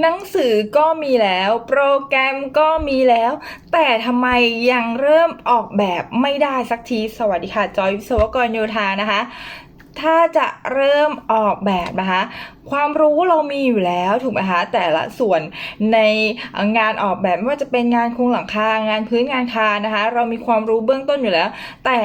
หนังสือก็มีแล้ว โปรแกรมก็มีแล้ว แต่ทำไมยังเริ่มออกแบบไม่ได้สักที สวัสดีค่ะ จอยวิศวกรโยธานะคะ ถ้าจะเริ่มออกแบบนะคะ ความรู้เรามีอยู่แล้วถูกไหมคะแต่ละส่วนในงานออกแบบไม่ว่าจะเป็นงานโครงหลังคางานพื้นงานคานนะคะ เรามีความรู้เบื้องต้นอยู่แล้ว แต่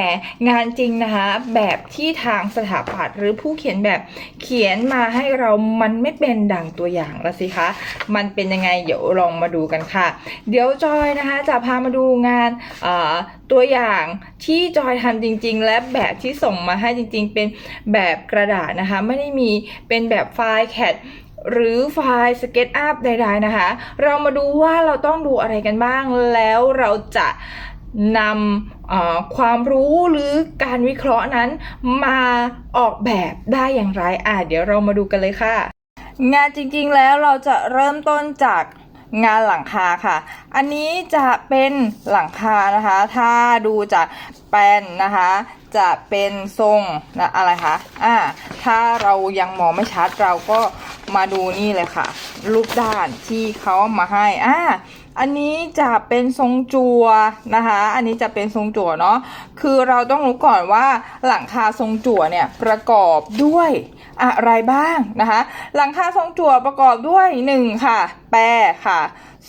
งานจริงนะคะแบบที่ทางสถาปัตย์หรือผู้เขียนแบบเขียนมาให้เรามันไม่เป็นดังตัวอย่างละสิคะมันเป็นยังไงเดี๋ยวลองมาดูกันค่ะ เดี๋ยวจอยนะคะจะพามาดูงานตัวอย่างที่จอยทำจริง ๆ และแบบที่ส่งมาให้จริง ๆ เป็นแบบกระดาษนะคะ ไม่ได้มีเป็นแบบไฟล์แคดหรือไฟล์สเก็ตอัพใดๆนะคะ เรามาดูว่าเราต้องดูอะไรกันบ้าง แล้วเราจะนำความรู้หรือการวิเคราะห์นั้นมาออกแบบได้อย่างไรอะเดี๋ยวเรามาดูกันเลยค่ะ งานจริงๆแล้วเราจะเริ่มต้นจากงานหลังคาค่ะ อันนี้จะเป็นหลังคานะคะ ถ้าดูจาก แปลนนะคะ จะเป็นทรงนะอะไรคะอ่าถ้าเรายังมองไม่ชัดเราก็มาดูนี่เลยค่ะ รูปด้านที่เขามาให้อ่าอันนี้จะเป็นทรงจัวนะคะ อันนี้จะเป็นทรงจั่วเนาะ คือเราต้องรู้ก่อนว่าหลังคาทรงจั่วเนี่ยประกอบด้วยอะไรบ้างนะคะ หลังคาทรงจั่วประกอบด้วย 1 ค่ะ แปรค่ะ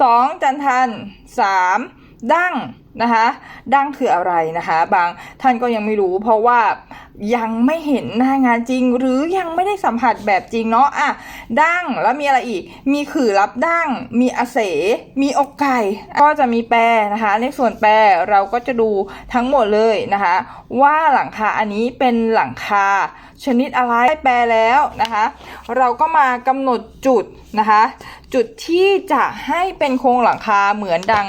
2 จันทัน 3 ดั้ง นะคะดั้งคืออะไรนะคะ บางท่านก็ยังไม่รู้เพราะว่ายังไม่เห็นหน้างานจริง หรือยังไม่ได้สัมผัสแบบจริงเนาะอะดั้งแล้วมีอะไรอีก มีขื่อรับดั้งมีอาเส มีอกไก่ก็จะมีแปรนะคะ ในส่วนแปรเราก็จะดูทั้งหมดเลยนะคะ ว่าหลังคาอันนี้เป็นหลังคา ชนิดอะไรแปลแล้วนะคะ เราก็มากำหนดจุดนะคะ จุดที่จะให้เป็นโครงหลังคาเหมือนดัง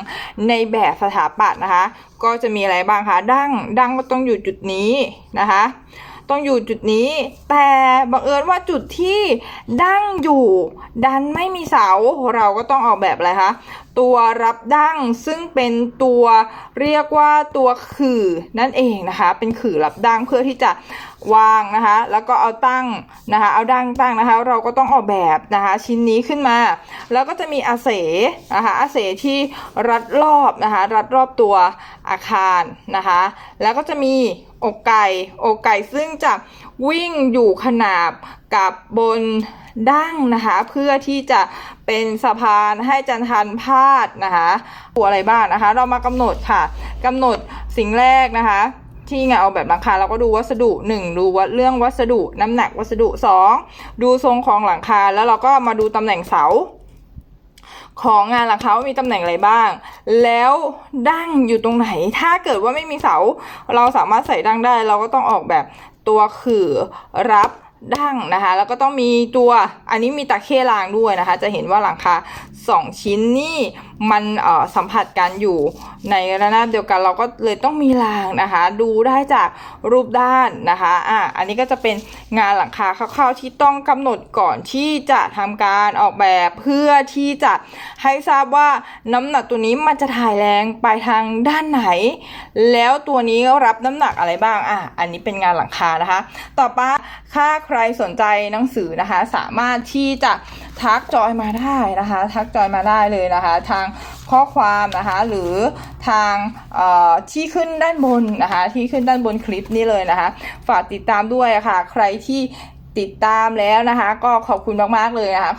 ในแบบสถาปัตนะคะ ก็จะมีอะไรบ้างคะดั้งดั้งก็ต้องอยู่จุดนี้นะคะ ต้องอยู่จุดนี้ แต่บังเอิญว่าจุดที่ดั้งอยู่ดันไม่มีเสาเราก็ต้องออกแบบอะไรคะตัวรับดั้งซึ่งเป็นตัวเรียกว่าตัวขื่อนั่นเองนะคะ เป็นขื่อรับดั้งเพื่อที่จะ วางนะคะ แล้วก็เอาตั้งนะคะ เอาดั้งตั้งนะคะ เราก็ต้องออกแบบนะคะ ชิ้นนี้ขึ้นมา แล้วก็จะมีอาเสนะคะอาเสที่รัดรอบนะคะ รัดรอบตัวอาคารนะคะ แล้วก็จะมีอกไก่อกไก่ซึ่งจะวิ่งอยู่ขนาบกับบนดั้งนะคะ เพื่อที่จะเป็นสะพานให้จันทันพาดนะคะตัวอะไรบ้างนะคะ เรามากำหนดค่ะกำหนดสิ่งแรกนะคะ ที่งานออกแบบหลังคาเราก็ดูวัสดุ 1 ดูว่าเรื่องวัสดุน้ำหนักวัสดุ 2 ดูทรงของหลังคาแล้วเราก็มาดูตำแหน่งเสา ของงานหลังคาว่ามีตำแหน่งอะไรบ้าง แล้วดั้งอยู่ตรงไหน ถ้าเกิดว่าไม่มีเสา เราสามารถใส่ดั้งได้ เราก็ต้องออกแบบตัวขื่อรับ ดั้งนะคะ แล้วก็ต้องมีตัวอันนี้มีตะเข้รางด้วยนะคะ จะเห็นว่าหลังคาสองชิ้นนี่มันสัมผัสกันอยู่ในระนาบเดียวกัน เราก็เลยต้องมีรางนะคะ ดูได้จากรูปด้านนะคะอะอันนี้ก็จะเป็นงานหลังคาคร่าวๆที่ต้องกำหนดก่อนที่จะทำการออกแบบเพื่อที่จะให้ทราบว่าน้ำหนักตัวนี้มันจะถ่ายแรงไปทางด้านไหน แล้วตัวนี้รับน้ำหนักอะไรบ้างอะอันนี้เป็นงานหลังคานะคะ ต่อไปถ้ารสนใจหนังสือนะคะ สามารถที่จะทักจอยมาได้นะคะ ทักจอยมาได้เลยนะคะ ทางข้อความนะคะ หรือทางที่ขึ้นด้านบนนะคะ ที่ขึ้นด้านบนคลิปนี้เลยนะคะ ฝากติดตามด้วยค่ะ ใครที่ติดตามแล้วนะคะ ก็ขอบคุณมาก ๆ เลยนะคะ